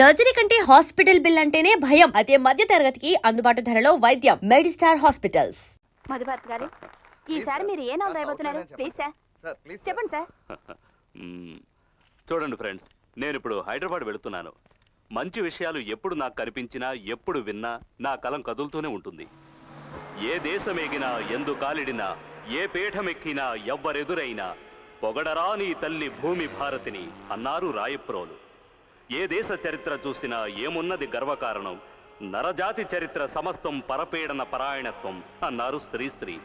Surgery కంటే hospital bill అంటేనే భయం. అదే మధ్య తరగతికి అందుబాటు ధరలో వైద్యం. Medistar hospitals. మధుభారత్ గారు ఈసారి మీరు ఏ నవ్వు రాయబోతున్నారు ప్లీజ్ సార్ సార్ ప్లీజ్ చెప్పండి సార్. చూడండి ఫ్రెండ్స్ నేను ఇప్పుడు హైదరాబాద్ వెళుతున్నాను. మంచి విషయాలు ఎప్పుడు నాకు కనిపించినా ఎప్పుడు విన్నా నా కలం కదులుతూనే ఉంటుంది. ఏ దేశమేగినా ఎందు కాలిడినా ఏ పీఠమెక్కినా ఎవ్వరెదురైనా పొగడరా నీ తల్లి భూమి భారతిని అన్నారు రాయప్రోలు. ఏ దేశ చరిత్ర చూసినా ఏమున్నది గర్వకారణం? నరజాతి చరిత్ర సమస్తం పరపీడన పరాయణత్వం అన్నారు శ్రీశ్రీ.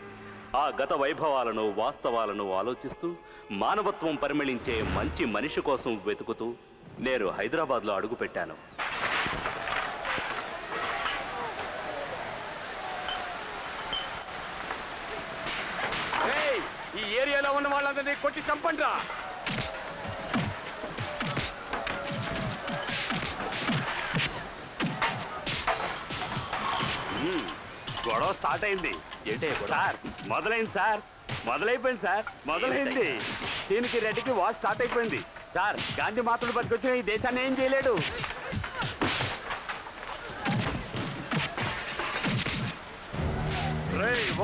ఆ గత వైభవాలను వాస్తవాలను ఆలోచిస్తూ మానవత్వం పరిమళించే మంచి మనిషి కోసం వెతుకుతూ నేను హైదరాబాద్లో అడుగుపెట్టాను. ఈ ఏరియాలో ఉన్న వాళ్ళందరినీ కొట్టి చంపండి గొడవ స్టార్ట్ అయింది. ఏంటే సార్ మొదలైంది సార్. మొదలైపోయింది సార్. మొదలైంది. దీనికి రెడ్డికి వాచ్ స్టార్ట్ అయిపోయింది. సార్ గాంధీ మాతలు బతికొచ్చిన ఈ దేశాన్ని ఏం చేయలేడు.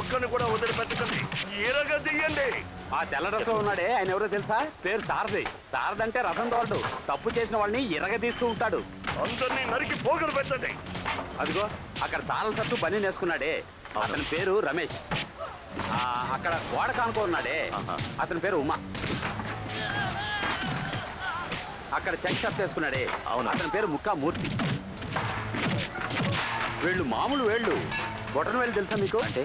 ఒక్కరిని కూడా వదిలిపెట్టకండి. ఈరగా దిగండి. ఆ తెల్ల ఉన్నాడే ఆయన ఎవరో తెలుసా? పేరు సారథి. సారథి అంటే రథం తోడు తప్పు చేసిన వాళ్ళని ఇరగదీస్తూ ఉంటాడు. అందరినీ నరికి పోగలు పెట్టండి. అదిగో అక్కడ తాళం సత్తు బని నేసుకున్నాడే. అతని పేరు రమేష్. ఆ, అక్కడ గోడ కానుకో ఉన్నాడే. అతని పేరు ఉమా. అక్కడ చెక్ షాప్ చేసుకున్నాడే. అవును? అతని పేరు ముక్కా మూర్తి వీళ్ళు మామూలు వేళ్ళు. బొటన వేళ్ళు తెలుసా మీకు? అంటే?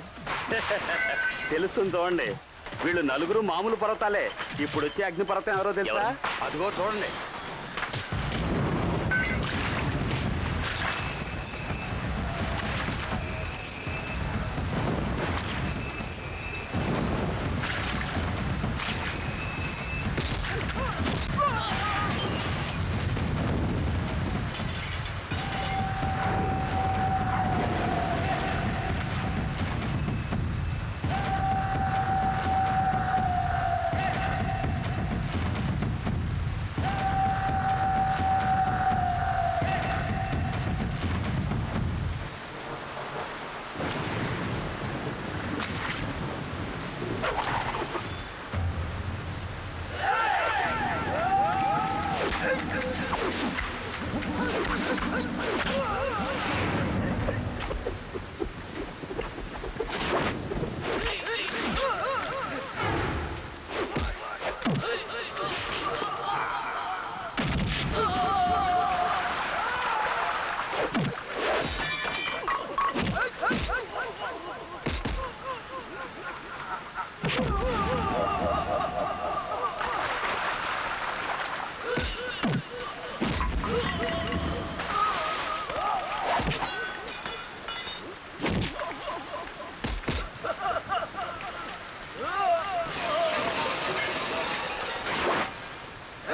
తెలుస్తుంది చూడండి. వీళ్ళు నలుగురు మామూలు పర్వతాలే. ఇప్పుడు వచ్చే అగ్ని పర్వతం ఎవరో తెలుసా? అదిగో చూడండి.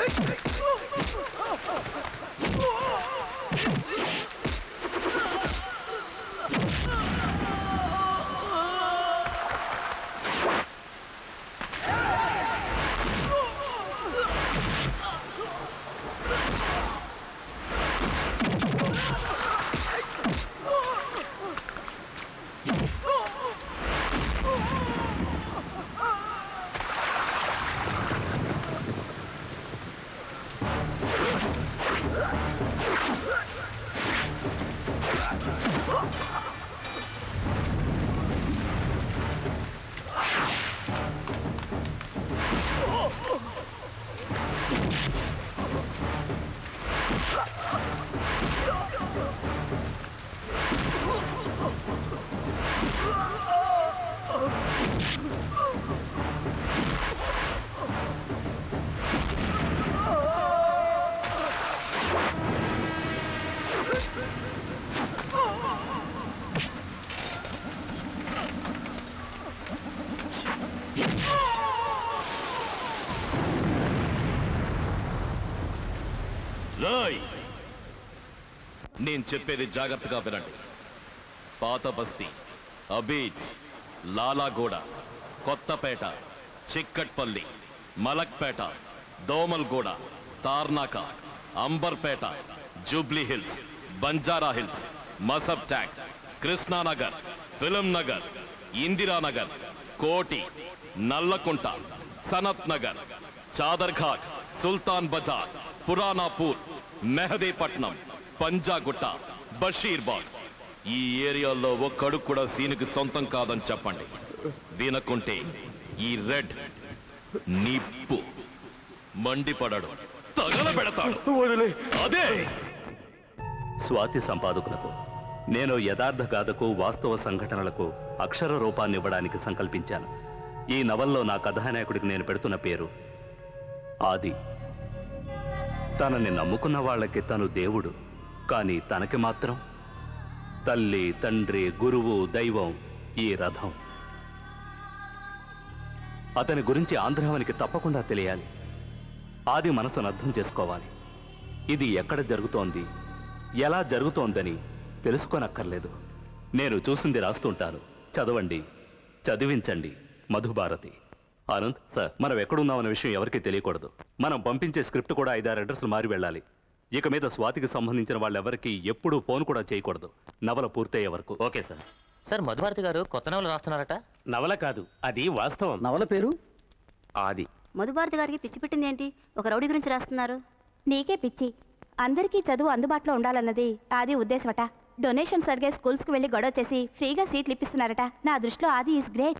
Hey, hey, hey. నేను చెప్పేది జాగ్రత్తగా వినండి. పాత బస్తీ Abids Lalaguda Kothapet Chikkadpally Malakpet Domalguda Tarnaka Amberpet Jubilee Hills Banjara Hills Masab Tank Krishnanagar Film Nagar Indiranagar Koti Nallakunta Sanath Nagar Chaderghat సుల్తాన్ బజార్ పురాణాపూర్ మెహదీపట్నం. పంజాగుట్ట బషీర్బాగ్ ఈ ఏరియాలో ఒక్కడు కూడా సీనుకి సొంతం కాదని చెప్పండి. వినకుంటే ఈ రెడ్ నిప్పు మండిపడడు. తగలబెడతాడు వదిలే. అదే. స్వాతి సంపాదకులకు నేను యథార్థ గాథకు వాస్తవ సంఘటనలకు అక్షర రూపాన్ని ఇవ్వడానికి సంకల్పించాను. ఈ నవల్లో నా కథానాయకుడికి నేను పెడుతున్న పేరు ఆది. తనని నమ్ముకున్న వాళ్ళకి తను దేవుడు. కానీ తనకి మాత్రం తల్లి తండ్రి గురువు దైవం ఈ రథం. అతని గురించి ఆంధ్రవానికి తప్పకుండా తెలియాలి. ఆది మనసును అర్థం చేసుకోవాలి. ఇది ఎక్కడ జరుగుతోంది ఎలా జరుగుతోందని తెలుసుకోనక్కర్లేదు. నేను చూసింది రాస్తుంటాను చదవండి చదివించండి మధుభారతి. ఆనంద్ సార్ మనం ఎక్కడున్నామన్న విషయం ఎవరికీ తెలియకూడదు. మనం పంపించే స్క్రిప్ట్ కూడా ఐదారు అడ్రస్లు మారి వెళ్ళాలి. ఇక మీద స్వాతికి సంబంధించిన వాళ్ళెవరికి ఎప్పుడూ ఫోన్ కూడా చేయకూడదు. నవల పూర్తయ్యే వరకు. Okay sir. సార్ మధుభారతి గారు కొత్త నవలు రాస్తున్నారట? నవల కాదు అది వాస్తవం. నవల పేరు? ఆది. మధుభారతి గారికి పిచ్చి పెట్టింది ఏంటి? ఒక రౌడీ గురించి రాస్తున్నారు. నీకే పిచ్చి. అందరికీ చదువు అందుబాటులో ఉండాలన్నది ఆది ఉద్దేశమట. డొనేషన్స్ అడిగే స్కూల్స్కి వెళ్ళి గొడవ చేసి ఫ్రీగా సీట్లు ఇప్పిస్తున్నారట. నా దృష్టిలో ఆది ఈజ్ గ్రేట్.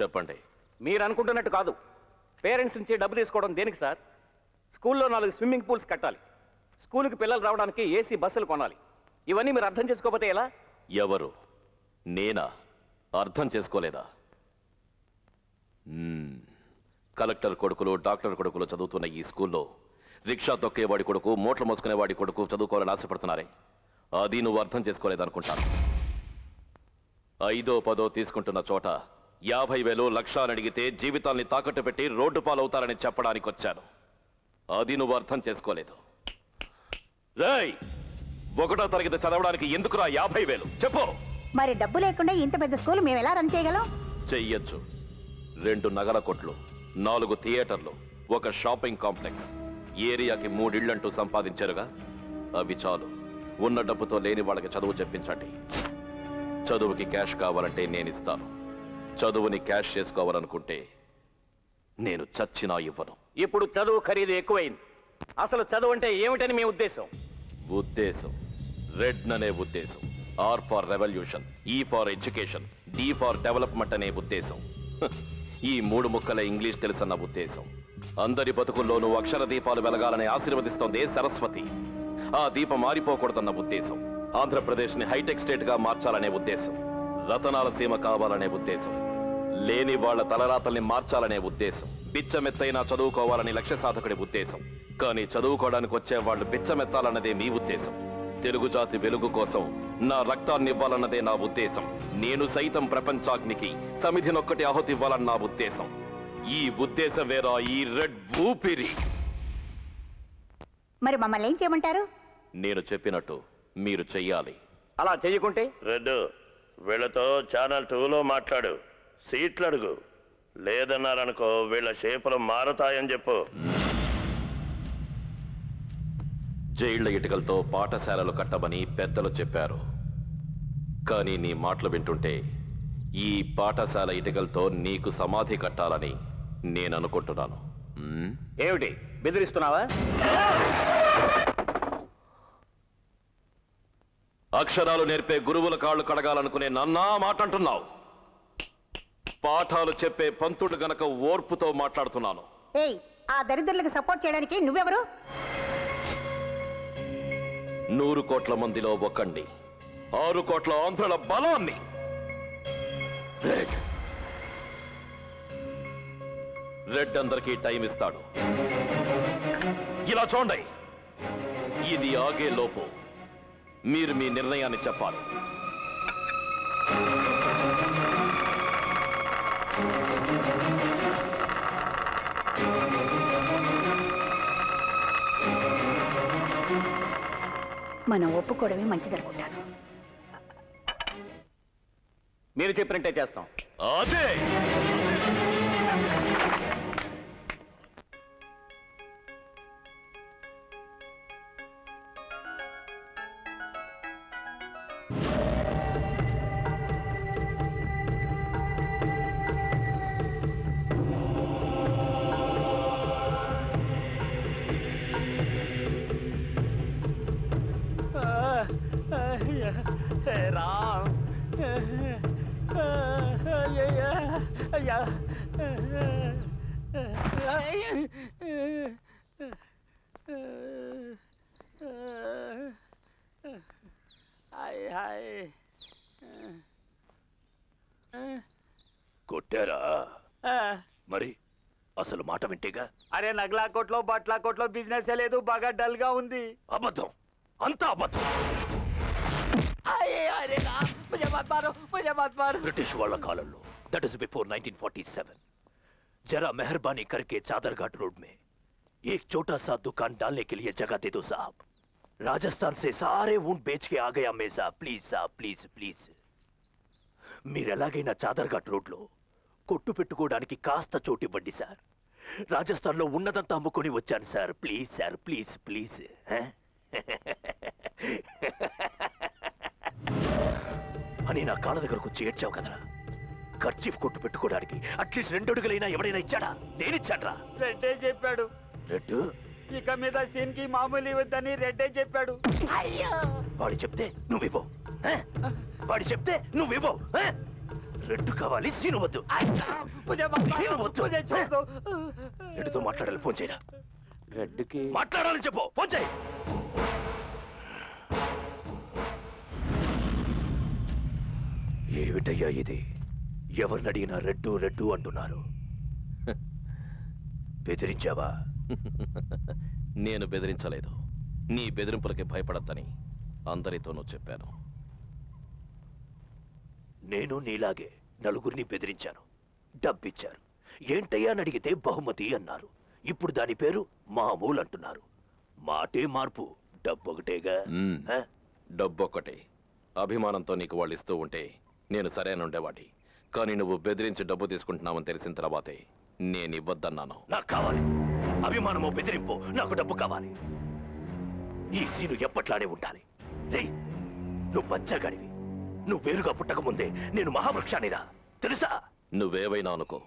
చెప్పండి. మీరు అనుకుంటున్నట్టు కాదు. పేరెంట్స్ నుంచి డబ్బు తీసుకోవడం దేనికి సార్? స్కూల్లో నాలుగు స్విమ్మింగ్ పూల్స్ కట్టాలి. స్కూల్కి పిల్లలు రావడానికి ఏసీ బస్సులు కొనాలి. ఇవన్నీ మీరు అర్థం చేసుకోకపోతే ఎలా? ఎవరు? నేనా? అర్థం చేసుకోలేదా. కలెక్టర్ కొడుకులు డాక్టర్ కొడుకులు చదువుతున్న ఈ స్కూల్లో రిక్షా తొక్కేవాడి కొడుకు మోట్ల మోసుకునేవాడి కొడుకు చదువుకోవాలని ఆశపడుతున్నారే. అది నువ్వు అర్థం చేసుకోలేదనుకుంటాను. ఐదో పదో తీసుకుంటున్న చోట యాభై వేలు లక్ష అని అడిగితే జీవితాల్ని తాకట్టు పెట్టి రోడ్డు పాలవుతారని చెప్పడానికి వచ్చాను అది నువ్వు అర్థం చేసుకోలేదు. రేయ్ ఒకటో తరగతి చదవడానికి ఎందుకురా యాభై వేలు? చెప్పు. మరి డబ్బు లేకుండా ఇంత పెద్ద స్కూల్ మేము ఎలా రన్ చేయగలం? చెయ్యొచ్చు. రెండు నగల కొట్లు నాలుగు థియేటర్లు ఒక షాపింగ్ కాంప్లెక్స్. ఏరియాకి మూడిళ్ళంటూ సంపాదించారుగా? అవి చాలు. ఉన్న డబ్బుతో లేని వాళ్ళకి చదువు చెప్పించండి. చదువుకి క్యాష్ కావాలంటే నేను ఇస్తాను చదువుని క్యాష్ చేసుకోవాలనుకుంటే నేను చచ్చినా ఇవ్వను. ఇప్పుడు చదువు ఖరీదు ఎక్కువైంది. అసలు చదువు అంటే ఏమిటని మీ ఉద్దేశం? ఉద్దేశం. రెడ్ అనే ఉద్దేశం. R for revolution E for education D for development అనే ఉద్దేశం. హ్, ఈ మూడు ముక్కల ఇంగ్లీష్ తెలుసన్న ఉద్దేశం. అందరి బతుకుల్లోనూ అక్షర దీపాలు వెలగాలని ఆశీర్వదిస్తోంది సరస్వతి. ఆ దీపం మారిపోకూడదన్న ఉద్దేశం. ఆంధ్రప్రదేశ్ని హైటెక్ స్టేట్గా మార్చాలనే ఉద్దేశం రతనాల సీమ కావాలనే ఉద్దేశం లేని వాళ్ళ తలరాతల్ని మార్చాలనే ఉద్దేశం బిచ్చమెత్తైనా చదువుకోవాలని లక్ష్య సాధకుడి ఉద్దేశం. కానీ చదువుకోవడానికి వచ్చే వాళ్ళు బిచ్చమెత్తాలన్నదే మీ ఉద్దేశం. తెలుగు జాతి వెలుగు కోసం నా రక్తాన్ని ఇవ్వాలన్నదే నా ఉద్దేశం. నేను సైతం ప్రపంచాగ్నికి సమిధినొక్కటి ఆహుతి ఇవ్వాలన్న నా ఉద్దేశం. ఈ ఉద్దేశం వేరా ఈ రెడ్ ఊపిరి. మరి మమ్మల్ని ఏం చేయమంటారు? నేను చెప్పినట్టు మీరు చెయ్యాలి. అలా చేయకుంటే రెడ్డు వీళ్ళతో ఛానల్ టూలో మాట్లాడు. సీట్లు అడుగు లేదన్నారనుకో వీళ్ళ షేపులు మారుతాయని చెప్పు. జైళ్ళ ఇటుకలతో పాఠశాలలు కట్టమని పెద్దలు చెప్పారు. కానీ నీ మాటలు వింటుంటే ఈ పాఠశాల ఇటుకలతో నీకు సమాధి కట్టాలని నేను అనుకుంటున్నాను? ఏమిటి? బెదిరిస్తున్నావా? అక్షరాలు నేర్పే గురువుల కాళ్ళు కడగాలనుకునే నన్నా మాట అంటున్నావు పాఠాలు చెప్పే పంతుడు గనక ఓర్పుతో మాట్లాడుతున్నాను. ఏయ్ ఆ దరిద్రులకు సపోర్ట్ చేయడానికి నువ్వెవరు? నూరు కోట్ల మందిలో ఒక్కండి ఆరు కోట్ల ఆంధ్రుల బలాన్ని. రెడ్. రెడ్ అందరికీ టైం ఇస్తాడు. ఇలా చూడండి. ఇది ఆగే లోపు. మీరు మీ నిర్ణయాన్ని చెప్పాలి. మనం ఒప్పుకోవడమే మంచిదనుకుంటాను. మీరు చెప్పినట్టే చేస్తాం. అదే. హాయ్ హాయ్ కొట్టారా మరి అసలు మాట వింటేగా? అరే నగలా కోట్లో బట్లా కోట్లో బిజినెస్ లేదు బాగా డల్గా ఉంది. అబద్ధం. అంతా అబద్ధం. బ్రిటిష్ వాళ్ళ కాలంలో దట్ ఇస్ బిఫోర్ 1947 जरा मेहरबानी करके चादर घाट रोड में एक छोटा सा दुकान डालने के लिए जगह दे दो साहब राजस्थान से सारे ऊंट बेच के आ गया मैं साहब ప్లీజ్ సాబ్ ప్లీజ్ ప్లీజ్ మీరు ఎలాగైనా చాదర్ ఘాట్ రోడ్లో కొట్టు పెట్టుకోవడానికి కాస్త చోటు ఇవ్వండి సార్ రాజస్థాన్లో ఉన్నదంతా అమ్ముకొని వచ్చాను sir please sir please please అని నా కాళ్ళ దగ్గరకు వచ్చి ఏడ్చావు కదరా కర్చీఫ్ కొట్టు పెట్టుకోవడానికి అట్లీస్ట్ రెండు అడుగులైనా ఎవడైనా ఇచ్చాడా? నేనిచ్చాడ్రా రెడ్డే చెప్పాడు. రెడ్డు? ఇక మీద సీన్కి మామూలు ఇవ్వద్దని రెడ్డే చెప్పాడు. వాడు చెప్తే నువ్వివ్వు వాడు చెప్తే నువ్వివ్వు రెడ్డు కావాలి సీను వద్దు. సీను వద్దు. రెడ్డుతో మాట్లాడాలి ఫోన్ చేయరా? రెడ్డుకి మాట్లాడాలని చెప్పు ఫోన్ చేయి. ఏమిటయ్యా ఇది? ఎవరిని అడిగినా రెడ్డు రెడ్డు అంటున్నారు. బెదిరించావా? నేను బెదిరించలేదు. నీ బెదిరింపులకి భయపడద్దని అందరితోనూ చెప్పాను. నేను నీలాగే నలుగురిని బెదిరించాను. డబ్బిచ్చారు. ఏంటయ్యా అని అడిగితే బహుమతి అన్నారు. ఇప్పుడు దాని పేరు మామూలు అంటున్నారు. మాటే మార్పు. డబ్బు ఒకటేగా? డబ్బొక్కటే. అభిమానంతో నీకు వాళ్ళు ఇస్తూ ఉంటే నేను సరైన ఉండేవాడి కానీ నువ్వు బెదిరించి డబ్బు తీసుకుంటున్నావని తెలిసిన తర్వాతే నేను ఇవ్వద్దన్నాను. నాకు కావాలి. అభిమానము బెదిరింపు నాకు డబ్బు కావాలి. ఈ సీను ఎప్పట్లానే ఉండాలి. నువ్వు బచ్చగాడివి నువ్వు వేరుగా పుట్టక ముందే నేను మహావృక్షానిరా తెలుసా? నువ్వేవైనా అనుకో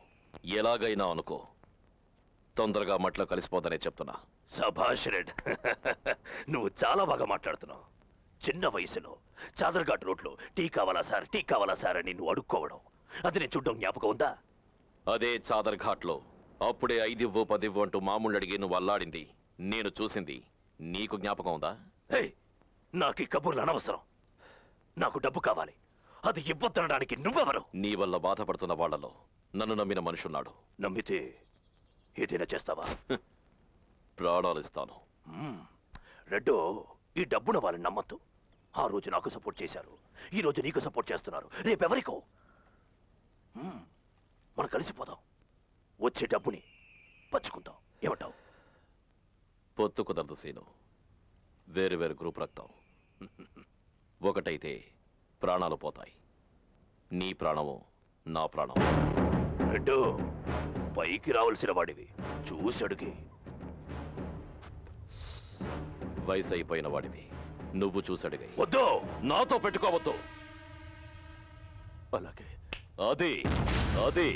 ఎలాగైనా అనుకో. తొందరగా మట్లో కలిసిపోదనే చెప్తున్నా. సభాష్ రెడ్ నువ్వు చాలా బాగా మాట్లాడుతున్నావు. చిన్న వయసులో చాదర్ఘాట్ రోడ్లో టీ కావాలా సార్ టీ కావాలా సార్ అని నువ్వు అడుక్కోవడం. అది నేను చూడడం జ్ఞాపకం ఉందా? అదే చాదర్ ఘాట్లో. అప్పుడే ఐదివ్వు పదివ్వు అంటూ మామూలు అడిగి నువ్వు అల్లాడింది. నేను చూసింది. నీకు జ్ఞాపకం ఉందా? హే నాకు ఈ కబుర్లు అనవసరం. నాకు డబ్బు కావాలి. అది ఇవ్వద్దనడానికి నువ్వెవరు? నీ వల్ల బాధపడుతున్న వాళ్ళలో నన్ను నమ్మిన మనుషున్నాడు. నమ్మితే ఏదైనా చేస్తావా? ప్రాణాలు ఇస్తాను మ్మ్. రెడ్డో ఈ డబ్బున వాళ్ళని నమ్మద్దు. ఆ రోజు నాకు సపోర్ట్ చేశారు. ఈ రోజు నీకు సపోర్ట్ చేస్తున్నారు. రేపెవరికో. మనం కలిసిపోదాం. వచ్చే డబ్బుని పంచుకుందాం. ఏమంటావు? పొత్తు కుదరదు సీను. వేరు వేరు గ్రూప్ రక్తం. ఒకటైతే ప్రాణాలు పోతాయి. నీ ప్రాణము నా ప్రాణం రెడ్డు పైకి రావాల్సిన వాడివి. చూసడుకి వయసు అయిపోయిన వాడివి. నువ్వు చూసడిగాయి వద్దు! నాతో పెట్టుకోవద్దు. అలాగే. అది అది.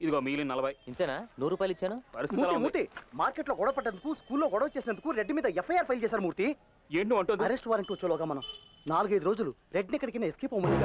ఇదిగో మిగిలిన నలభై. ఇంతేనా? నూరు రూపాయలు ఇచ్చాను? పరిస్థితి ఎలా మూర్తి ఉంది? మూర్తి మార్కెట్లో గొడవ పడ్డందుకు స్కూల్లో గొడవ చేసినందుకు రెడ్డి మీద ఎఫ్ఐఆర్ ఫైల్ చేశారు మూర్తి. ఏంటి నువ్వు అంటుంది? అరెస్ట్ వారెంట్ వచ్చేలోగా మనం. నాలుగైదు రోజులు రెడ్ని ఎక్కడికైనా ఎస్కేప్ అవ్వమని